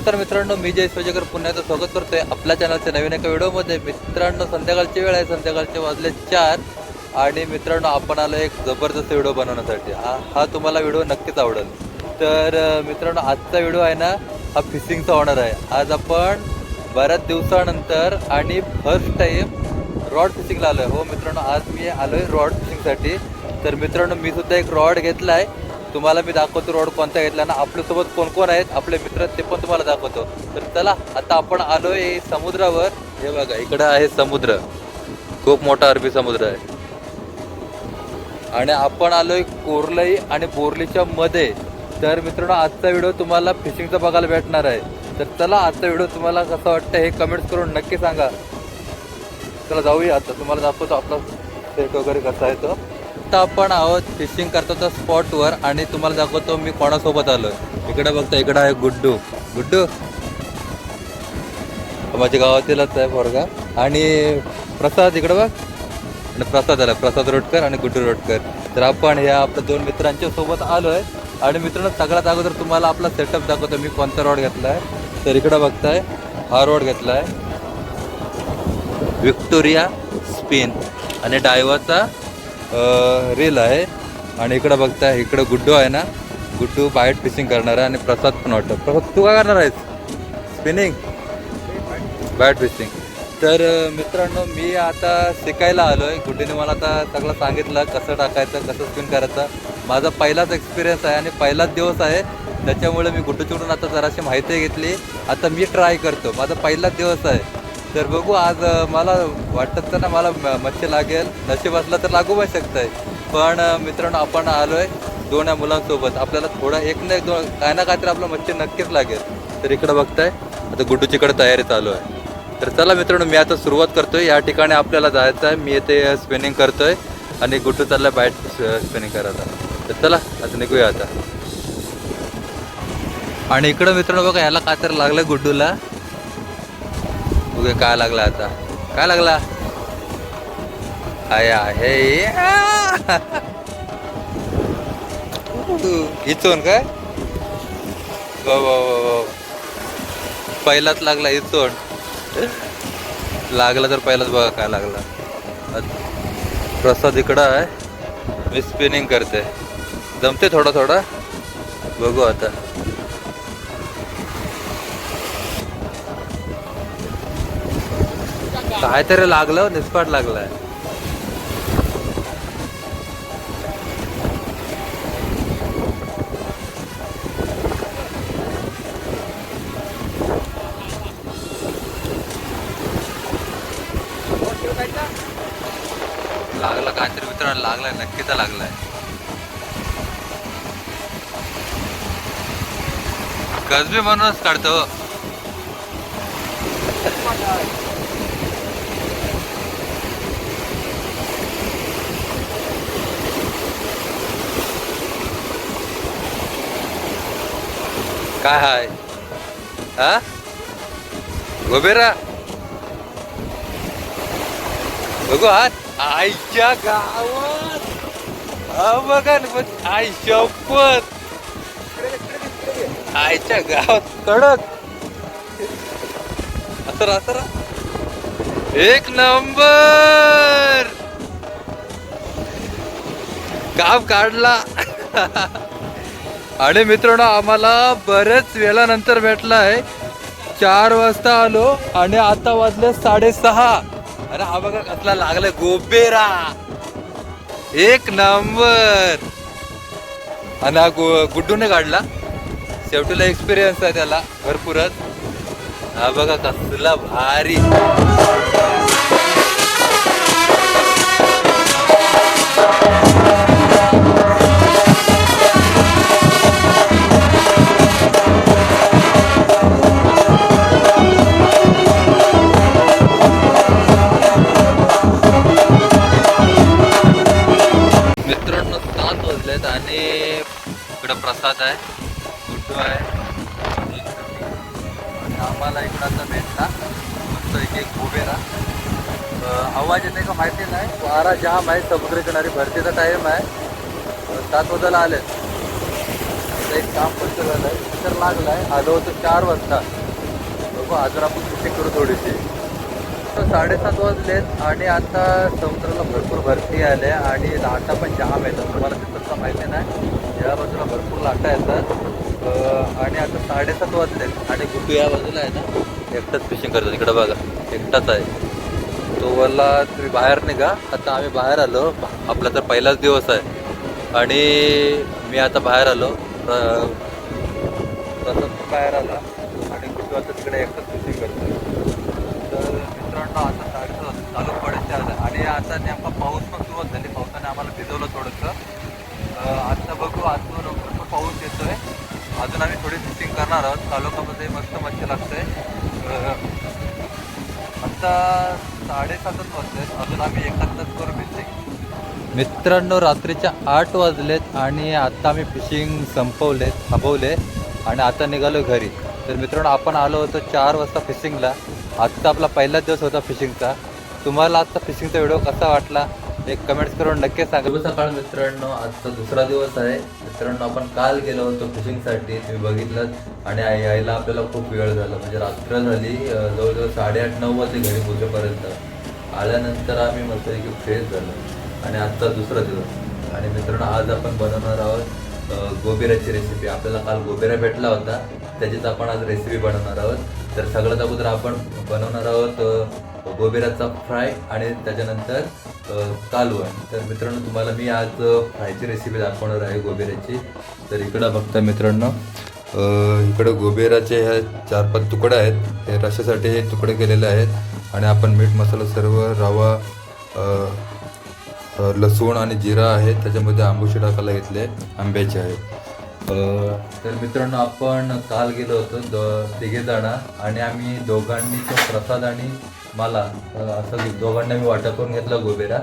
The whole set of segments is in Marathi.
नमस्कार मित्रांनो मी जय स्वजकर पुन्हा एकदा स्वागत करतोय आपल्या चॅनलच्या नवीन एका व्हिडिओमध्ये. मित्रांनो संध्याकाळची वेळ आहे. संध्याकाळचे वाजले चार. आणि मित्रांनो आपण आलो एक जबरदस्त व्हिडिओ बनवण्यासाठी. हा हा तुम्हाला व्हिडिओ नक्कीच आवडेल. तर मित्रांनो आजचा व्हिडिओ आहे ना हा फिशिंगचा होणार आहे. आज आपण बऱ्याच दिवसानंतर आणि फर्स्ट टाईम रॉड फिशिंगला आलोय. हो मित्रांनो आज मी आलोय रॉड फिशिंगसाठी तर मित्रांनो मी सुद्धा एक रॉड घेतला आहे तुम्हाला मी दाखवतो रोड कोणता घेतला ना आपल्यासोबत कोण कोण आहेत आपले मित्र ते पण तुम्हाला दाखवतो. तर चला आता आपण आलोय समुद्रावर. हे बघा इकडं आहे समुद्र. खूप मोठा अरबी समुद्र आहे. आणि आपण आलोय कोरलई आणि बोरलीच्या मध्ये. तर मित्रांनो आजचा व्हिडिओ तुम्हाला फिशिंगचा बघायला भेटणार आहे. तर चला आजचा व्हिडिओ तुम्हाला कसं वाटतं हे कमेंट्स करून नक्की सांगा. चला जाऊया आता. तुम्हाला दाखवतो आपला सेट वगैरे कसा आहे तो. आता आपण आहोत फिशिंग करतो स्पॉटवर आणि तुम्हाला दाखवतो मी कोणासोबत आलो इकडे बघता इकडं आहे गुड्डू. गुड्डू? माझ्या गावातीलच आहे पोरगा. आणि प्रसाद इकडं बघ. आणि प्रसाद आला. प्रसाद रोडकर आणि गुड्डू रोडकर तर आपण ह्या आपल्या दोन मित्रांच्या सोबत आलोय. आणि मित्रांनो सगळ्यात अगोदर तुम्हाला आपला सेटअप दाखवतो. मी कोणता रॉड घेतलाय? तर इकडं बघताय हा रोड घेतलाय. विक्टोरिया स्पेन आणि डायव्हरचा रील आहे. आणि इकडं बघताय इकडं गुड्डू आहे ना. गुड्डू बाईट फिशिंग करणार आहे आणि प्रसाद पण वाटतं. प्रसाद तू काय करणार आहेस? स्पिनिंग बॅट फिशिंग तर मित्रांनो मी आता शिकायला आलो आहे गुड्डीने मला आता सगळं सांगितलं कसं टाकायचं कसं स्पिन करायचं. माझा पहिलाच एक्सपिरियन्स आहे आणि पहिलाच दिवस आहे. त्याच्यामुळे मी गुड्डूकडून आता जराशी माहिती घेतली. आता मी ट्राय करतो. माझा पहिलाच दिवस आहे. तर बघू आज मला वाटत तर ना मला म- मच्छी लागेल. नशीब असलं तर लागू पण शकतंय. पण मित्रांनो आपण आलोय दोन या मुलांसोबत. आपल्याला थोडा एक ना एक दोन काय ना काहीतरी आपलं मच्छी नक्कीच लागेल. तर इकडं बघताय आता गुड्डूचीकडे तयारी चालू आहे. तर चला मित्रांनो मी आता सुरुवात करतोय. या ठिकाणी आपल्याला जायचं आहे. मी येथे स्पिनिंग करतोय आणि गुड्डू चालला बॅट स्पिनिंग करायला. तर चला आता निघूया आता. आणि इकडं मित्रांनो बघा याला काय लागलं गुड्डूला. बघूया काय लागला आता. काय लागला? आहे आहे इचोन काय? पहिलाच लागला इचोन लागला तर पहिलाच बघा काय लागला. प्रसाद इकडं आहे. मी स्पिनिंग करते. जमते थोडा थोडा? बघू आता. काहीतरी लागलं निस्पाट लागलाय. लागला काहीतरी मित्रांनो लागलाय तर लागलाय. कसबी म्हणूनच काढतो. काय हाय? हा? गोबेरा बघू हात. आईच्या गावात. हा बघा ना मग आई शपथ आईच्या गावात कडक. असं असं एक नंबर. काम काढला. आणि मित्रांनो आम्हाला बरेच वेळानंतर भेटला आहे चार वाजता आलो आणि आता वाजले साडेसहा. अरे हा बघा कसला लागलाय. गोबेरा. एक नंबर. आणि हा गु गुड्डूने काढला. शेवटीला एक्सपिरियन्स आहे त्याला भरपूरच. हा बघा कसला भारी. आणि इकडं प्रसाद आहे गुड्डू आहे. आणि आम्हाला इकडं आता भेटला मस्त एक एक गोबेरा आवाज येते का माहिती नाही वारा जाम आहे समुद्र किनारी भरतीचा टाईम आहे. सात वाजायला आले. एक काम कसं झालं आहे तर लागलं आहे आलो होतो चार वाजता. बघू अजून आपण सुट्टी करू थोडीशी. साडेसात वाजलेत आणि आता समुद्राला भरपूर भरती आल्या आणि लाटा पण जाम येतात. तुम्हाला ते तसं माहिती नाही. या बाजूला भरपूर लाटा येतात. आणि आता साडेसात वाजलेत आणि गुड्डू या बाजूला आहे ना एकटाच फिशिंग करतो इकडं बघा एकटाच आहे. तो बोलला तुम्ही बाहेर निघा. आता आम्ही बाहेर आलो. आपला तर पहिलाच दिवस आहे. आणि मी आता बाहेर आलो. प्रथम बाहेर आला. आणि कुठे आता तिकडे एकटाच फिशिंग करतो. मित्रांनो आता साडेसात चालू पडत आलं आणि आता नेमका पाऊस पण सुरुवात झाली. पावसाने आम्हाला भिजवलं थोडंसं. आत्ता बघू आज लवकर पण पाऊस येतोय. अजून आम्ही थोडी फिशिंग करणार आहोत. तालुक्यामध्ये मस्त मच्छी लागते आत्ता आता साडेसातच वाजलेत. अजून आम्ही एकाच करू फिशिंग मित्रांनो रात्रीच्या आठ वाजलेत आणि आत्ता आम्ही फिशिंग संपवले थांबवले. आणि आता निघालो घरी. तर मित्रांनो आपण आलो होतो चार वाजता फिशिंगला आजचा आपला पहिलाच दिवस होता फिशिंगचा तुम्हाला आजचा फिशिंगचा व्हिडिओ कसा वाटला? एक कमेंट्स करून नक्की सांगा. सकाळ मित्रांनो आजचा दुसरा दिवस आहे. मित्रांनो आपण काल गेलो होतो फिशिंगसाठी तुम्ही बघितलं. आणि यायला आपल्याला खूप वेळ झाला. म्हणजे रात्र झाली जवळजवळ साडेआठ नऊ वाजले घरी पोहोचेपर्यंत. आल्यानंतर आम्ही म्हणतोय की फ्रेश झालो. आणि आजचा दुसरा दिवस. आणि मित्रांनो आज आपण बनवणार आहोत गोबेऱ्याची रेसिपी आपल्याला काल गोबिरा भेटला होता. त्याचीच आपण आज रेसिपी बनवणार आहोत. तर सगळ्यात अगोदर आपण बनवणार आहोत गोबेराचा फ्राय आणि त्याच्यानंतर अं, कालवण. तर मित्रांनो तुम्हाला मी आज फ्रायची रेसिपी दाखवणार आहे गोबेऱ्याची तर इकडं बघता मित्रांनो इकडं गोबेराचे ह्या चार पाच तुकडे आहेत. हे रशासाठी हे तुकडे केलेले आहेत. आणि आपण मीठ मसाला सर्व रवा लसूण आणि जिरा आहे. त्याच्यामध्ये आंबूशी टाकायला घेतले आंब्याचे आहेत. तर मित्रांनो आपण काल गेलो होतो दो तिघे जण आणि आम्ही दोघांनी तो प्रसाद आणि मला असं दोघांना मी वाटप करून घेतला गोबेरा.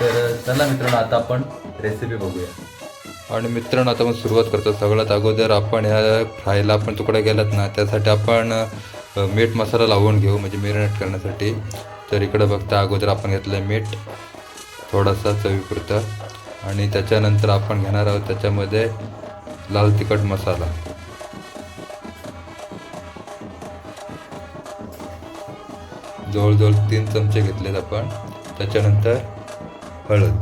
तर चला मित्रांनो आता आपण रेसिपी बघूया. आणि मित्रांनो आता आपण सुरुवात करतो. सगळ्यात अगोदर आपण ह्या फ्रायला आपण तुकडे गेलात ना त्यासाठी आपण मीठ मसाला लावून घेऊ म्हणजे मेरिनेट करण्यासाठी. तर इकडं बघता अगोदर आपण घेतलं मीठ थोडासा चवीपुरतं. आणि त्याच्यानंतर आपण घेणार आहोत त्याच्यामध्ये लाल तिखट मसाला. जवळजवळ तीन चमचे घेतलेत आपण. त्याच्यानंतर हळद.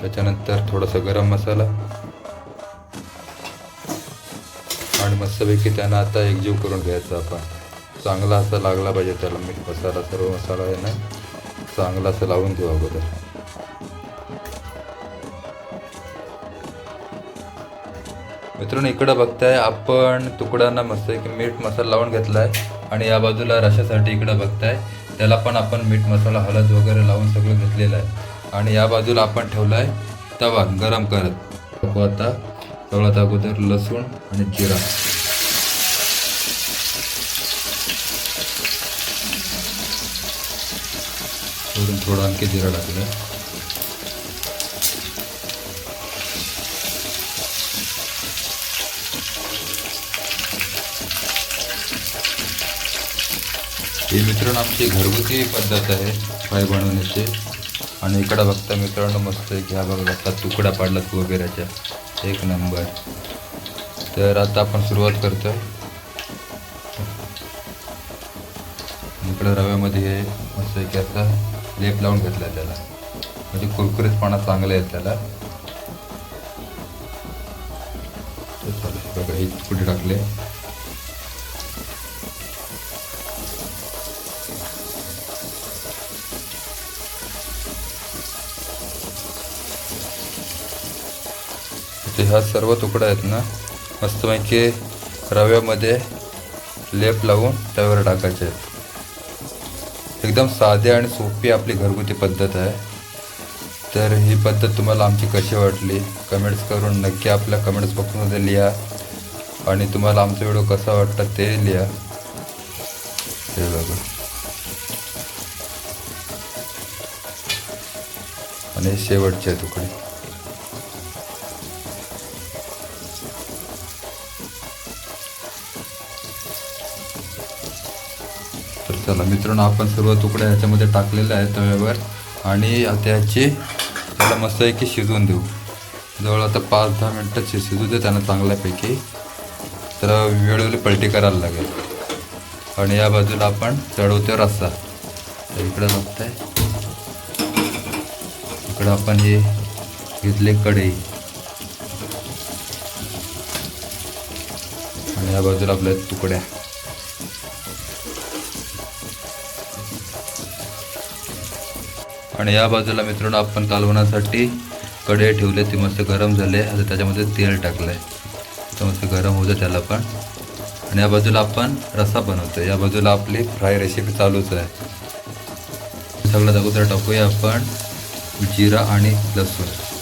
त्याच्यानंतर थोडासा गरम मसाला. आणि मस्तपैकी त्यांना आता एकजीव करून घ्यायचा आपण. चांगला असा लागला पाहिजे त्याला मीठ मसाला. सर्व मसाला आहे ना चांगला असं लावून घेऊ अगोदर. मित्रांनो इकडं बघताय आपण तुकड्यांना मस्त की मीठ मसाला लावून घेतलाय आणि या बाजूला रशासाठी इकडं बघताय. त्याला पण आपण मीठ मसाला हळद वगैरे लावून सगळं घेतलेलं आहे. आणि या बाजूला आपण ठेवलाय तवा गरम करत. टाकू आता. सगळ्यात अगोदर लसूण आणि जिरा. थोडं आणखी जिरा टाकलं ही मित्रांनो आमची घरगुती पद्धत आहे फ्राय बनवण्याची. आणि इकडं बघता मित्रांनो मस्त घ्या बघा आता तुकडा पाडलात वगैरेच्या. एक नंबर. तर आता आपण सुरुवात करतो इकडं रव्यामध्ये हे मस्त की असा लेप लावून घेतला त्याला. म्हणजे कुरकुरीतपणा चांगला आहे त्याला. तर बघा हे तुकडे टाकले? तर ह्या सर्व तुकडा आहेत ना मस्तपैकी रव्यामध्ये लेप लावून त्यावर टाकायचे आहेत. एकदम साधी आणि सोपी आपली घरगुती पद्धत आहे. तर ही पद्धत तुम्हाला आमची कशी वाटली कमेंट्स करून नक्की आपल्या कमेंट्स बॉक्समध्ये लिहा. आणि तुम्हाला आमचा व्हिडिओ कसा वाटला ते लिहा. हे बघा. आणि शेवटचे आहे तुकडे. चला मित्रांनो आपण सर्व तुकडे ह्याच्यामध्ये टाकलेले आहेत तव्यावर आणि त्याचे त्याला मस्त की शिजवून देऊ. जवळ आता पाच दहा मिनटं शि- शिजू दे त्यांना चांगल्यापैकी. तर वेळोवेळी पलटी करायला लागेल. आणि या बाजूला आपण चढवतो रस्सा. तर इकडं बघताय. इकडं आपण हे घेतले कढई. आणि या बाजूला आपल्या तुकड्या. आणि या बाजूला मित्रांनो आपण कालवण्यासाठी कढई ठेवले ती मस्त गरम झाले आता त्याच्यामध्ये तेल टाकलं आहे तर मस्त गरम होतं त्याला पण. आणि या बाजूला आपण रस्सा बनवतो या बाजूला आपली फ्राय रेसिपी चालूच आहे. सगळं अगोदर टाकूया आपण. जिरा आणि लसूण.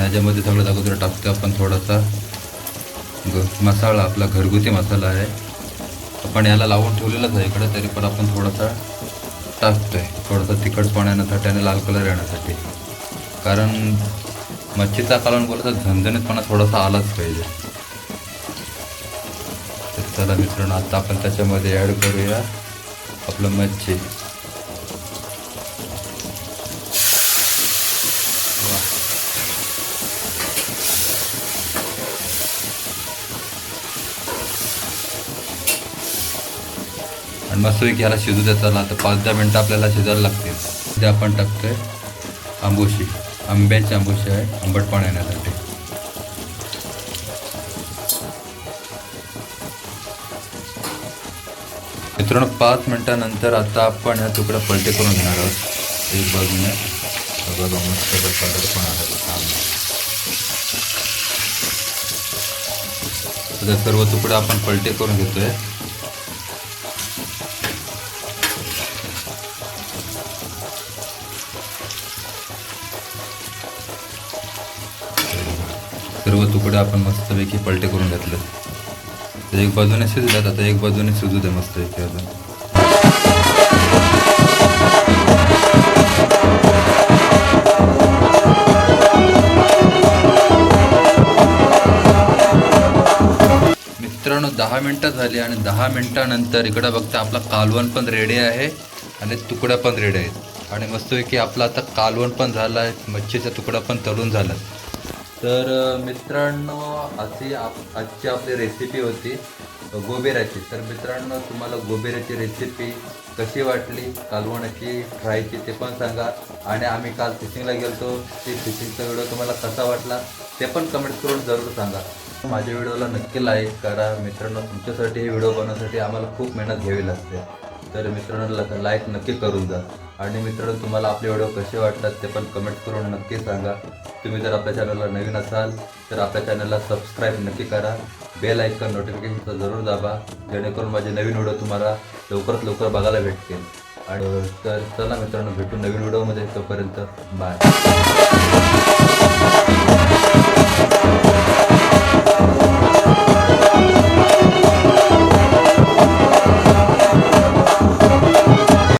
आणि याच्यामध्ये सगळं अगोदर टाकतो आपण थोडासा ग मसाला आपला घरगुती मसाला आहे. आपण याला लावून ठेवलेलाच आहे इकडं तरी पण आपण थोडासा टाकतोय. थोडासा तिखटपणा येण्यासाठी आणि लाल कलर येण्यासाठी. कारण मच्छीचा कालवण बोलत तर झणझणीतपणा थोडासा आलाच पाहिजे. तर चला मित्रांनो आता आपण त्याच्यामध्ये ॲड करूया आपलं मच्छी. आणि घ्यायला शिजू देताना आता पाच दहा मिनटं आपल्याला शिजायला लागतील. ते आपण टाकतोय आंबोशी. आंब्याची आंबोशी आहे आंबटपणा येण्यासाठी मित्रांनो पाच मिनटानंतर आता आपण ह्या तुकडा पलटे करून घेणार आहोत. एक बाजूने. मस्त पण आहे आता सर्व तुकडे आपण पलटे करून घेतोय. सर्व तुकडे आपण मस्तपैकी पलटे करून घेतले. तर एक बाजूने शिजल्यात आता एक बाजूने शिजू दे मस्तपैकी अजून मित्रांनो दहा मिनटं झाली आणि दहा मिनटानंतर इकडं बघता आपला कालवण पण रेडी आहे आणि तुकड्या पण रेडी आहेत. आणि मस्तपैकी आपला आता कालवण पण झाला आहे मच्छीचा तुकडा पण तळून झाला तर मित्रांनो अशी आप आजची आपली रेसिपी होती गोबेऱ्याची. गोबेराची तर मित्रांनो तुम्हाला गोबेराची रेसिपी कशी वाटली कालवणाची फ्रायची ते पण सांगा. आणि आम्ही काल फिशिंगला गेलतो. ते फिशिंगचा व्हिडिओ तुम्हाला कसा वाटला ते पण कमेंट करून जरूर सांगा. माझ्या व्हिडिओला नक्की लाईक करा. मित्रांनो तुमच्यासाठी हे व्हिडिओ बनवण्यासाठी आम्हाला खूप मेहनत घ्यावी लागते. तर मित्रांनो लाईक नक्की करून जा. आणि मित्रांनो तुम्हाला आपले व्हिडिओ कसे वाटतात ते पण कमेंट करून नक्की सांगा. तुम्ही जर आपल्या चॅनलला नवीन असाल तर आपल्या चॅनलला सबस्क्राईब नक्की करा. बेल ऐकन नोटिफिकेशनचा जरूर दाबा. जेणेकरून माझे नवीन व्हिडिओ तुम्हाला लवकरात लवकर बघायला भेटतील. आणि तर चला मित्रांनो भेटू नवीन व्हिडिओमध्ये. तोपर्यंत बाय